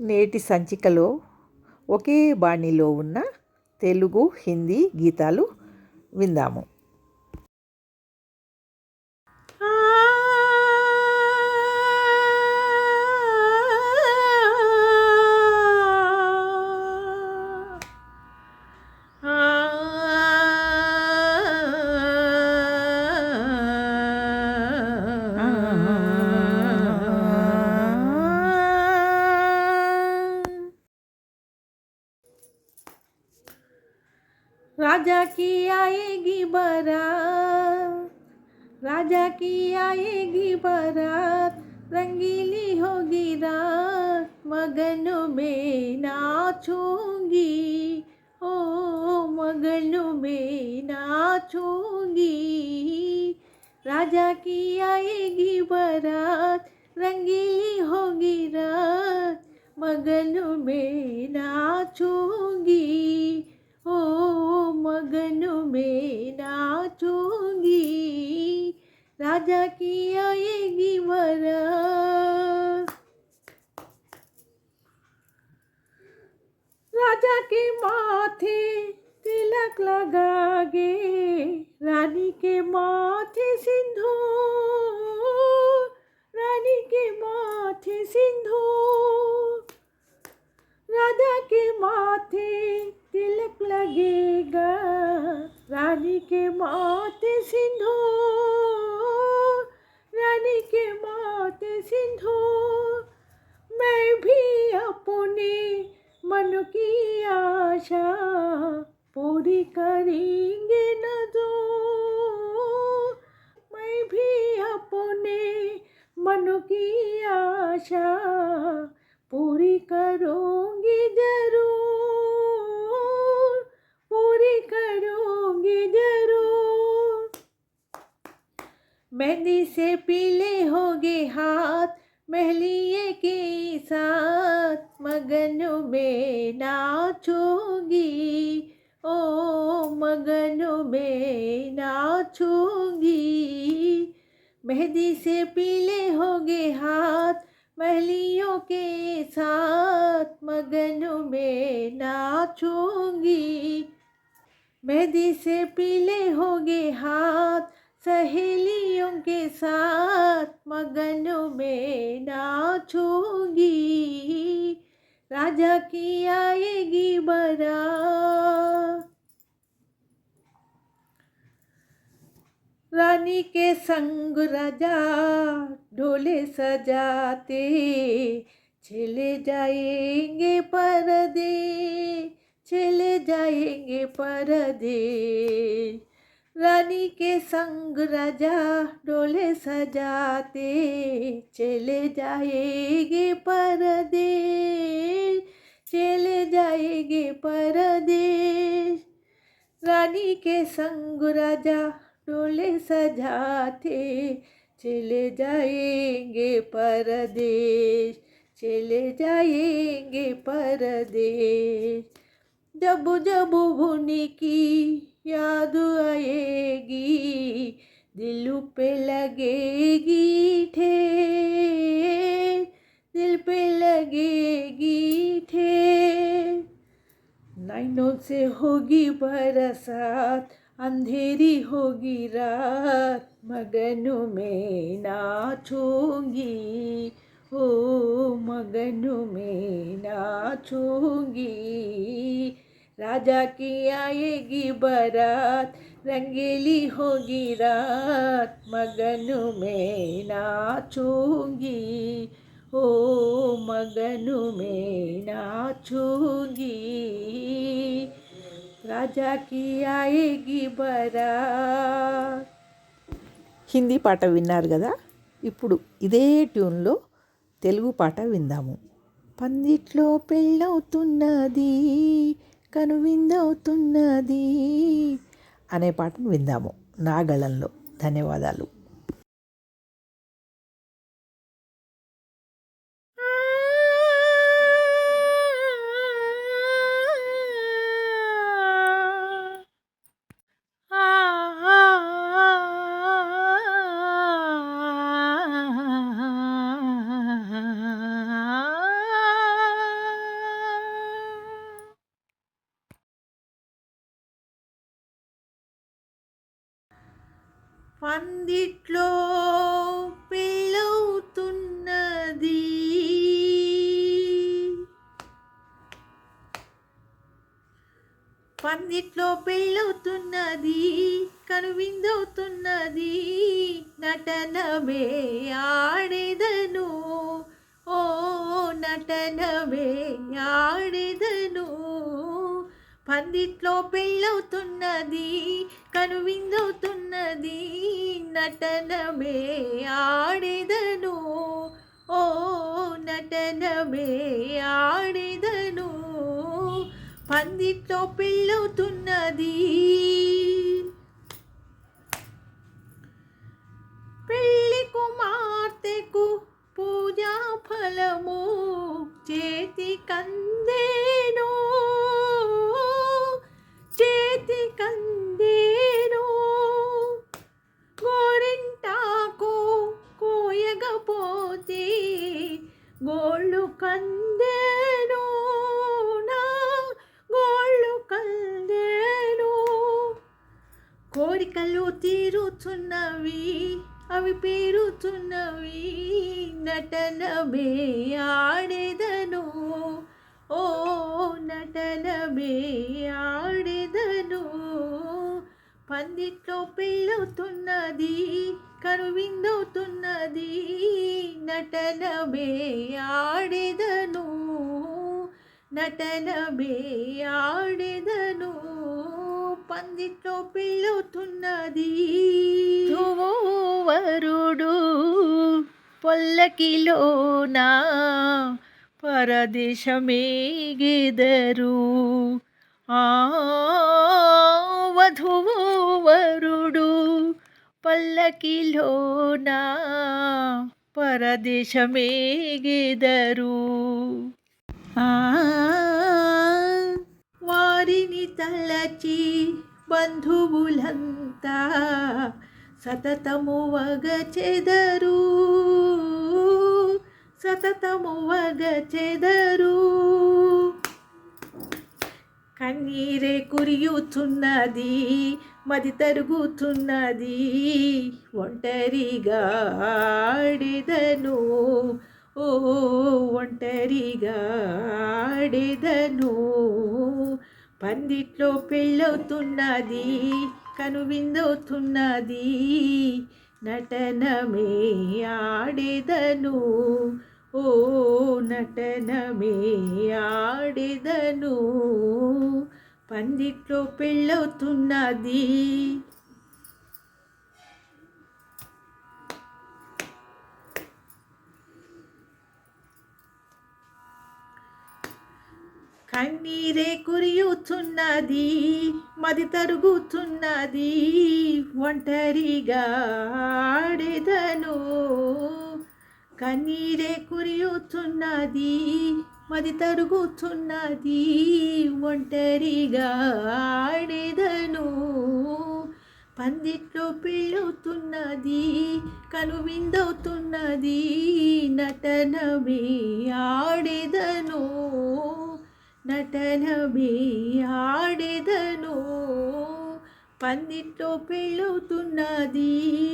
నేటి సంచికలో ఒకే బాణీలో ఉన్న తెలుగు హిందీ గీతాలు విందాము. राजा की आएगी बारात, राजा की आएगी बारात, रंगीली होगी रात, मगन में नाचूँगी। ओ, मगन में नाचूँगी। राजा की आएगी बारात, रंगीली होगी रात, मगन में नाचूँगी। ओ मगन में नाचूँगी। राजा की आएगी राजा के माथे तिलक लगा गे रानी के माथे सिंधु सिंधु, मैं भी अपने मन की आशा पूरी करेंगे न दो मैं भी अपने मन की आशा पूरी करूँगी मगन में नाचूँगी। ओ मगन में नाचूँगी। मेहंदी से पीले होगे हाथ, महलियों के साथ मगन में नाचूँगी। मेहंदी से पीले होगे हाथ, सहेलियों के साथ मगन में नाचूँगी। राजा की आएगी बारात रानी के संग राजा ढोले सजाते चले जाएँगे परदे चले जाएँगे परदे। रानी के संग राजा डोले सजाते, चले जाएँगे परदे चले जाएँगे परदेश। रानी के संग राजा डोले सजाते, चले जाएँगे परदेश, चले जाएँगे परदेश। जब जब भुनी की याद आएगी, दिल पे लगेगी ठेर, दिल पे लगेगी ठेर। नैनों से होगी बरसात, अंधेरी होगी रात, मगन में नाचूँगी, ओ मगन में नाचूँगी। राजा की आएगी बारात रंगीली होगी रात मगन में नाचूंगी ओ मगन में नाचूंगी राजा की आएगी बारात హిందీ పాట విన్నారు కదా ఇప్పుడు ఇదే ట్యూన్లో తెలుగు పాట విందాము పందిట్లో పెళ్ళవుతున్నది కనువిందవుతున్నది అనే పాటను విందాము. నాగళంలో ధన్యవాదాలు. పందిట్లో పెళ్ళవుతున్నది పందిట్లో పెళ్ళవుతున్నది కనువిందవుతున్నది నటనమే ఆడెదను. ఓ నటనమే ఆడెదను. పందిట్లో పెళ్ళవుతున్నది కనువిందవుతున్నది నటనమే ఆడెదను. ఓ నటనమే ఆడెదను. పందిట్లో పెళ్ళవుతున్నది పెళ్ళి కుమార్తెకు పూజా ఫలము చేతి కందే. కందేను నా గోళ్ళు కందేను. కోరికలు తీరుతున్నవి అవి పేరుతున్నవి నటనమే ఆడెదను. ఓ నటనమే ఆడ పందిట్లో పెళ్ళవుతున్నది కనువిందవుతున్నది నటనమే ఆడెదను నటనమే ఆడెదను పందిట్లో పెళ్ళవుతున్నది వరుడు పొల్లకిలోన పరదేశమేగెదరు. ఆ వధువు వరుడు పల్లకిలోన పరదేశమేగెదరు. వారిని తలచి బంధువులంతా సతతము వగచెదరు సతతము వగచెదరు కన్నీరే కురియుతున్నది మది తరుగుతున్నది ఒంటరిగా ఆడెదను. ఓ ఒంటరిగా ఆడెదను. పందిట్లో పెళ్ళవుతున్నది కనువిందవుతున్నది నటనమే ఆడెదను. ఓ నటనమే ఆడెదను. పందిట్లో పెళ్ళవుతున్నది. కన్నీరే కురియుతున్నది మది తరుగుతున్నది ఒంటరిగా ఆడెదను. కన్నీరే కురియుతున్నది మది తరుగుతున్నది ఒంటరిగా ఆడేదను. పందిట్లో పెళ్ళవుతున్నది కనువిందవుతున్నది నటనమే ఆడేదను. నటనమే ఆడేదను. పందిట్లో పిల్లుతున్నది